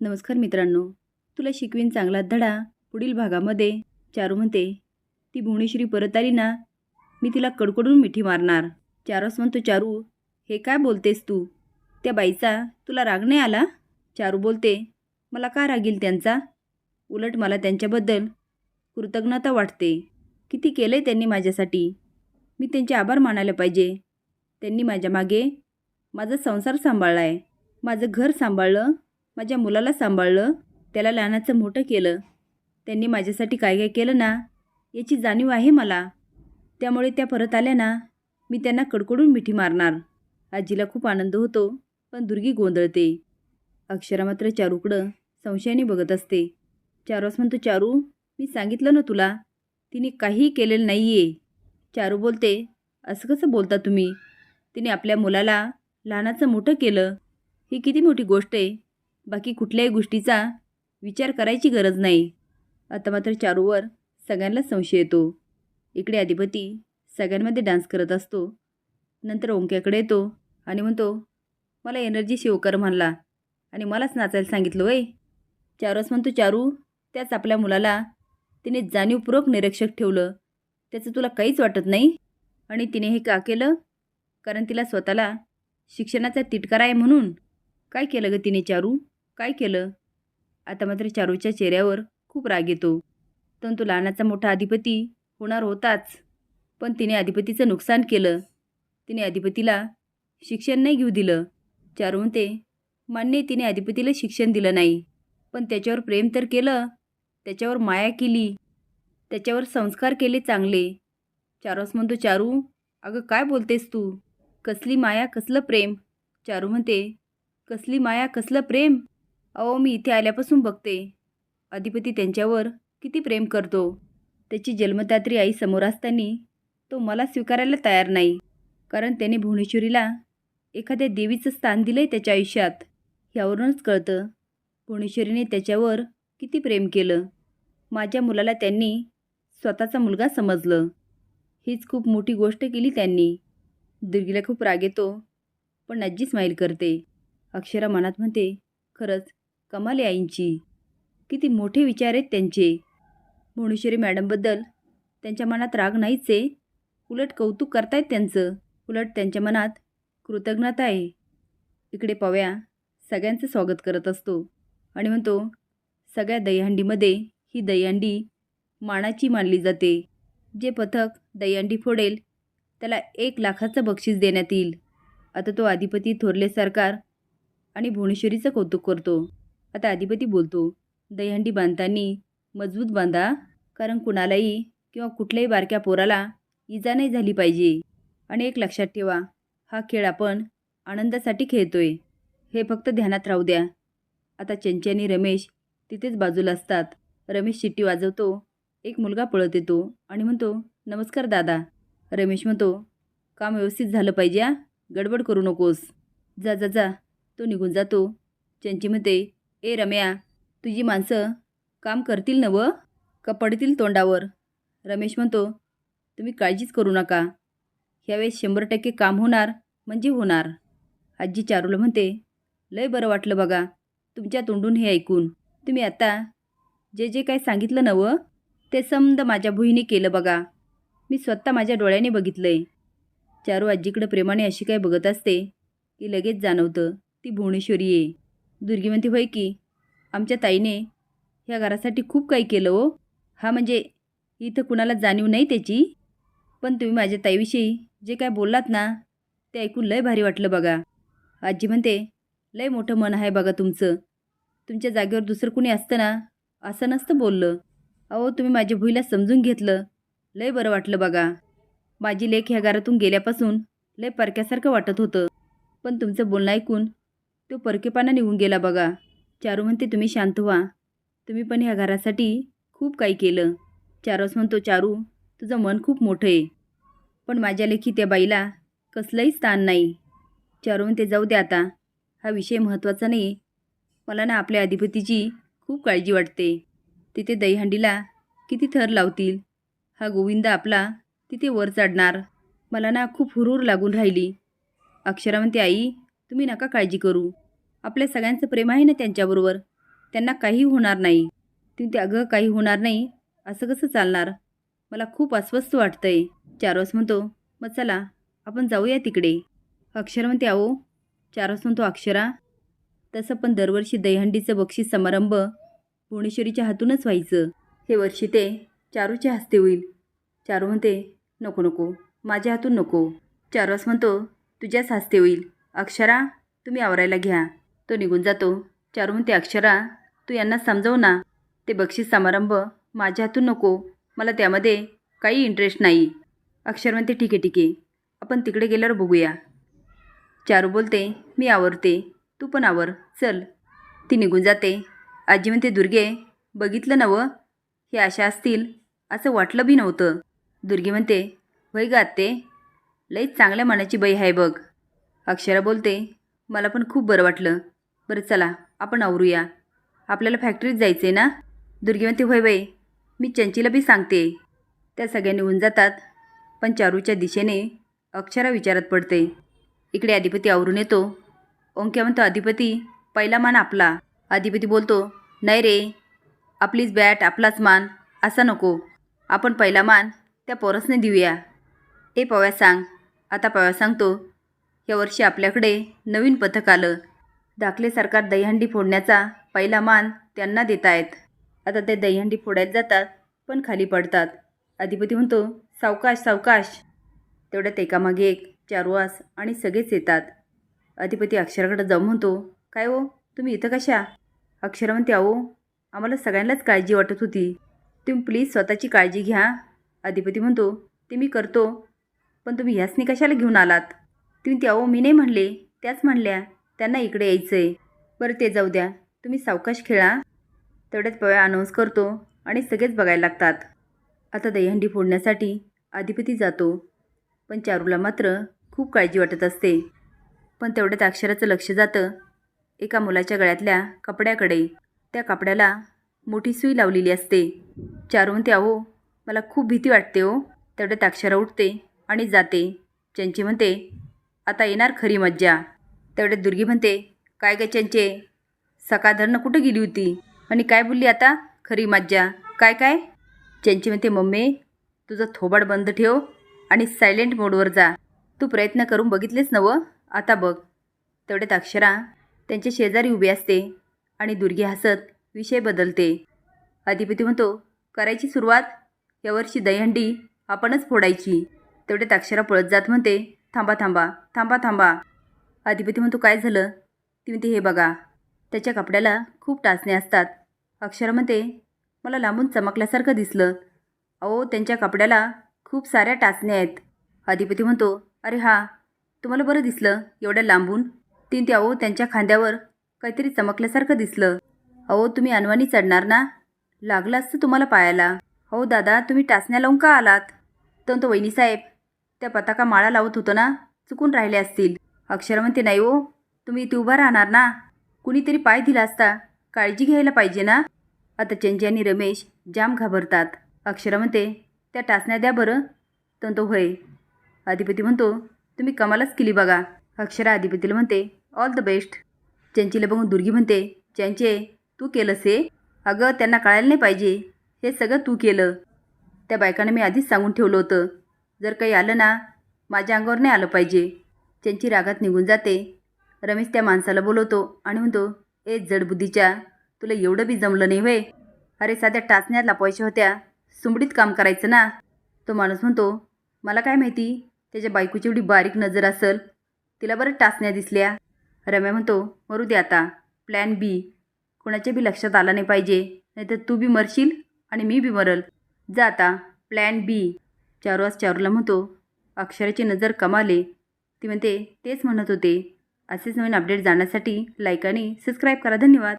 नमस्कार मित्रांनो. तुला शिकवीन चांगला धडा पुढील भागामध्ये. चारू म्हणते ती भुवनेश्वरी परत आली ना मी तिला कडकडून मिठी मारणार चारूस म्हणतो चारू हे काय बोलतेस तू? त्या बाईचा तुला राग नाही आला चारू बोलते मला का रागील त्यांचा? उलट मला त्यांच्याबद्दल कृतज्ञता वाटते. किती केलं आहे त्यांनी माझ्यासाठी? मी त्यांचे आभार मानायला पाहिजे. त्यांनी माझ्या मागे माझा संसार सांभाळला आहे माझं घर सांभाळलं. माझ्या मुलाला सांभाळलं त्याला लहानाचं मोठं केलं. त्यांनी माझ्यासाठी काय काय केलं ना याची जाणीव आहे मला. त्यामुळे त्या परत आल्या ना मी त्यांना कडकडून मिठी मारणार. आजीला खूप आनंद होतो पण दुर्गी गोंधळते. अक्षरा मात्र चारूकडं संशयाने बघत असते. चारूस म्हणतो चारू मी सांगितलं ना तुला तिने काहीही केलेलं नाही आहे चारू बोलते असं कसं बोलता तुम्ही? तिने आपल्या मुलाला लहानाचं मोठं केलं. ही किती मोठी गोष्ट आहे. बाकी कुठल्याही गोष्टीचा विचार करायची गरज नाही. आता मात्र चारूवर सगळ्यांना संशय येतो. इकडे अधिपती सगळ्यांमध्ये डान्स करत असतो. नंतर ओंक्याकडे येतो आणि म्हणतो मला एनर्जी शिवकर म्हणला आणि मलाच नाचायला सांगितलं वय. चारूस म्हणतो चारू त्याच आपल्या मुलाला तिने जाणीवपूर्वक निरीक्षक ठेवलं. त्याचं तुला काहीच वाटत नाही? आणि तिने हे का केलं? कारण तिला स्वतःला शिक्षणाचा तिटकारा आहे म्हणून. काय केलं ग तिने चारू? काय केलं? आता मात्र चारूच्या चेहऱ्यावर खूप राग येतो. पण तो लहानाचा मोठा अधिपती होणार होताच. पण तिने अधिपतीचं नुकसान केलं. तिने अधिपतीला शिक्षण नाही घेऊ दिलं. चारू म्हणते मान्य तिने अधिपतीला शिक्षण दिलं नाही. पण त्याच्यावर प्रेम तर केलं. त्याच्यावर माया केली. त्याच्यावर संस्कार केले चांगले. चारूस म्हणतो चारू अगं काय बोलतेस तू? कसली माया कसलं प्रेम? चारू म्हणते कसली माया कसलं प्रेम? अहो मी इथे आल्यापासून बघते. अधिपती त्यांच्यावर किती प्रेम करतो. त्याची जन्मदात्री आई समोर असताना तो मला स्वीकारायला तयार नाही. कारण त्याने भुवनेश्वरीला एखाद्या देवीचं स्थान दिलं आहे त्याच्या आयुष्यात. ह्यावरूनच कळतं भुवनेश्वरीने त्याच्यावर किती प्रेम केलं. माझ्या मुलाला त्यांनी स्वतःचा मुलगा समजलं. हीच खूप मोठी गोष्ट केली त्यांनी. दुर्गीला खूप राग येतो पण आजी स्माईल करते. अक्षरा मनात म्हणते खरंच कमाल आईंची. किती मोठे विचार आहेत त्यांचे. भुवनेश्वरी मॅडमबद्दल त्यांच्या मनात राग नाहीच आहे. उलट कौतुक करतायत त्यांचं. उलट त्यांच्या मनात कृतज्ञता आहे. इकडे पव्या सगळ्यांचं स्वागत करत असतो. आणि म्हणतो सगळ्या दहीहंडीमध्ये ही दहीहंडी मानाची मानली जाते. जे पथक दहीहंडी फोडेल त्याला एक लाखाचं बक्षीस देण्यात येईल. आता तो अधिपती थोरले सरकार आणि भुवनेश्वरीचं कौतुक करतो. आता अधिपती बोलतो दहीहंडी बांधताना मजबूत बांधा कारण कुणालाही किंवा कुठल्याही बारक्या पोराला इजा नाही झाली पाहिजे. आणि एक लक्षात ठेवा हा खेळ आपण आनंदासाठी खेळतोय. हे फक्त ध्यानात राहू द्या. आता चंची आणि रमेश तिथेच बाजूला असतात. रमेश शिट्टी वाजवतो एक मुलगा पळत येतो आणि म्हणतो नमस्कार दादा. रमेश म्हणतो काम व्यवस्थित झालं पाहिजे आ गडबड करू नकोस. जा जा जा. तो निघून जातो. चंची म्हणते ए रम्या तुझी माणसं काम करतील ना व का पडतील तोंडावर? रमेश म्हणतो तुम्ही काळजीच करू नका. ह्यावेळेस शंभर टक्के काम होणार म्हणजे होणार. आजी चारूला म्हणते लय बरं वाटलं बघा तुमच्या तोंडून हे ऐकून. तुम्ही आता जे जे काय सांगितलं नवं ते समद माझ्या भुईने केलं बघा. मी स्वतः माझ्या डोळ्याने बघितलं आहे चारू आजीकडं प्रेमाने अशी काय बघत असते की लगेच जाणवतं ती भुवनेश्वरी आहे दुर्गी म्हणते होय की आमच्या ताईने ह्या घरासाठी खूप काही केलं हो. हा म्हणजे इथं कुणाला जाणीव नाही त्याची. पण तुम्ही माझ्या ताईविषयी जे काय बोललात ना ते ऐकून लय भारी वाटलं बघा. आजी म्हणते लय मोठं मन आहे बघा तुमचं. तुमच्या जागेवर दुसरं कुणी असतं ना असं नसतं बोललं. अहो तुम्ही माझ्या भुईला समजून घेतलं. लय बरं वाटलं बघा. माझी लेख ह्या घरातून गेल्यापासून लय परक्यासारखं वाटत होतं. पण तुमचं बोलणं ऐकून तो परकेपणा निघून गेला बघा. चारू म्हणते तुम्ही शांत व्हा. तुम्ही पण ह्या घरासाठी खूप काही केलं. चारूस म्हणतो चारू तुझं मन खूप मोठं आहे. पण माझ्या लेखी त्या बाईला कसलंही स्थान नाही. चारू म्हणते जाऊ दे आता. हा विषय महत्त्वाचा नाही मला ना आपल्या अधिपतीची खूप काळजी वाटते. तिथे दहीहंडीला किती थर लावतील? हा गोविंद आपला तिथे वर चढणार. मला ना खूप हुरूर लागून राहिली. अक्षरा म्हणते आई तुम्ही नका काळजी करू. आपल्या सगळ्यांचं प्रेम आहे ना त्यांच्याबरोबर. त्यांना काही होणार नाही. तुम्ही ते अगं काही होणार नाही. असं कसं चालणार? मला खूप अस्वस्थ वाटतं आहे चारोस म्हणतो मग चला आपण जाऊया तिकडे. अक्षर म्हणते आहो चारोस म्हणतो अक्षरा. तसं पण दरवर्षी दहीहंडीचं बक्षीस समारंभ भुवनेश्वरीच्या हातूनच व्हायचं. हे वर्षी ते चारूच्या हस्ते होईल. चारू म्हणते नको नको. माझ्या हातून नको. चारोस म्हणतो तुझ्याच हस्ते होईल. अक्षरा तुम्ही आवरायला घ्या. तो निघून जातो. चारू म्हणते अक्षरा तू यांना समजव ना. ते बक्षीस समारंभ माझ्या हातून नको. मला त्यामध्ये काही इंटरेस्ट नाही. अक्षर म्हणते ठीक आहे ठीक आहे. आपण तिकडे गेल्यावर बघूया. चारू बोलते मी आवरते. तू पण आवर. चल. ती निघून जाते. आजी म्हणते दुर्गे बघितलं नवं हे अशा असतील. असं वाटलं बी नव्हतं. दुर्गे म्हणते वय गाते लईच चांगल्या मनाची बाई आहे बघ. अक्षरा बोलते मला पण खूप बरं वाटलं. बरं चला आपण आवरूया. आपल्याला फॅक्टरीत जायचं आहे ना? दुर्गेवंती म्हणते होय. बाई मी चंचीला बी सांगते. त्या सगळ्या निघून जातात. पण चारूच्या दिशेने अक्षरा विचारात पडते. इकडे अधिपती आवरून येतो. ओंक्या म्हणतो अधिपती पहिला मान आपला. अधिपती बोलतो नाही रे आपलीच बॅट आपलाच मान असा नको. आपण पहिला मान त्या पोरसने देऊया. ए पव्या सांग. आता पव्या सांगतो. यावर्षी आपल्याकडे नवीन पथक आलं. दाखले सरकार दहीहंडी फोडण्याचा पहिला मान त्यांना देत आहेत. आता ते दहीहंडी फोडायला जातात पण खाली पडतात. अधिपती म्हणतो सावकाश सावकाश. तेवढ्यात एकामागे एक चारुवास आणि सगळेच येतात. अधिपती अक्षराकडे जाऊन म्हणतो काय हो? तुम्ही इथं कशा? अक्षरा म्हणते अहो आम्हाला सगळ्यांनाच काळजी वाटत होती. तुम्ही प्लीज स्वतःची काळजी घ्या. अधिपती म्हणतो ते मी करतो पण तुम्ही ह्यासनी कशाला घेऊन आलात? तुम्ही ते अहो मी नाही म्हणले त्याच म्हणल्या त्यांना इकडे यायचं आहे बरं ते जाऊ द्या तुम्ही सावकाश खेळा. तेवढ्यात पव्या अनाऊन्स करतो आणि सगळेच बघायला लागतात. आता दहीहंडी फोडण्यासाठी अधिपती जातो. पण चारूला मात्र खूप काळजी वाटत असते. पण तेवढ्यात अक्षराचं लक्ष जातं. एका मुलाच्या गळ्यातल्या कपड्याकडे. त्या कपड्याला मोठी सुई लावलेली असते. चारू म्हणते अहो मला खूप भीती वाटते हो. तेवढ्यात अक्षरा उठते आणि जाते. चंची म्हणते आता येणार खरी मज्जा. तेवढ्यात दुर्गी म्हणते काय ग चंचे? सकाळ धरणं कुठं गेली होती? आणि काय बोलली आता? खरी मज्जा. काय काय? चंची म्हणते मम्मी तुझं थोबाड बंद ठेव आणि सायलेंट मोडवर जा. तू प्रयत्न करून बघितलेस नवं आता बघ. तेवढ्यात अक्षरा त्यांच्या शेजारी उभी असते आणि दुर्गी हसत विषय बदलते. अधिपती म्हणतो करायची सुरुवात? यावर्षी दहीहंडी आपणच फोडायची. तेवढ्यात अक्षरा पळत जात म्हणते थांबा थांबा थांबा थांबा. अधिपती म्हणतो काय झालं? ती म्हणते हे बघा त्याच्या कपड्याला खूप टाचणे असतात. अक्षर म्हणते मला लांबून चमकल्यासारखं दिसलं. अहो त्यांच्या कपड्याला खूप साऱ्या टाचण्या आहेत. अधिपती म्हणतो अरे हा तुम्हाला बरं दिसलं एवढ्या लांबून? तीन ते अहो त्यांच्या खांद्यावर काहीतरी चमकल्यासारखं दिसलं. अहो तुम्ही अनवाणी चढणार ना? लागलं असतं तुम्हाला पायाला. हो दादा तुम्ही टाचण्या लावून का आलात? तर तो वहिनीसाहेब त्या पताका माळा लावत होतो ना चुकून राहिले असतील. अक्षर म्हणते नाही ओ तुम्ही इथे उभा राहणार ना. कुणीतरी पाय दिला असता काळजी घ्यायला पाहिजे ना. आता चंजी आणि रमेश जाम घाबरतात. अक्षर म्हणते त्या टाचण्या द्या बरं. तर तो होय. अधिपती म्हणतो तुम्ही कमालच केली बघा. अक्षरा अधिपतीला म्हणते ऑल द बेस्ट चंचीला बघून दुर्गी म्हणते चंचे तू केलंस हे? अगं त्यांना कळायला नाही पाहिजे. हे सगळं तू केलं. त्या बायकांना मी आधीच सांगून ठेवलं होतं. जर काही आलं ना माझ्या अंगावर नाही आलं पाहिजे. त्यांची रागात निघून जाते. रमेश त्या माणसाला बोलवतो आणि म्हणतो ए जडबुद्धीच्या तुला एवढं बी जमलं नाही व्हय? अरे साध्या टाचण्यात पैसे होत्या. सुंबडीत काम करायचं ना. तो माणूस म्हणतो मला काय माहिती? त्याच्या बायकोची एवढी बारीक नजर असेल. तिला बरं टाचण्या दिसल्या. रम्या म्हणतो मरू दे आता. Plan B. कोणाच्या बी लक्षात आला नाही पाहिजे. नाहीतर तू बी मरशील आणि मी बी मरल. जा आता. प्लॅन बी. चारू आज चारूला म्हणतो अक्षराची नजर कमाले. ती म्हणते तेच म्हणत होते. असेच नवीन अपडेट जाण्यासाठी लाईक आणि सबस्क्राईब करा. धन्यवाद.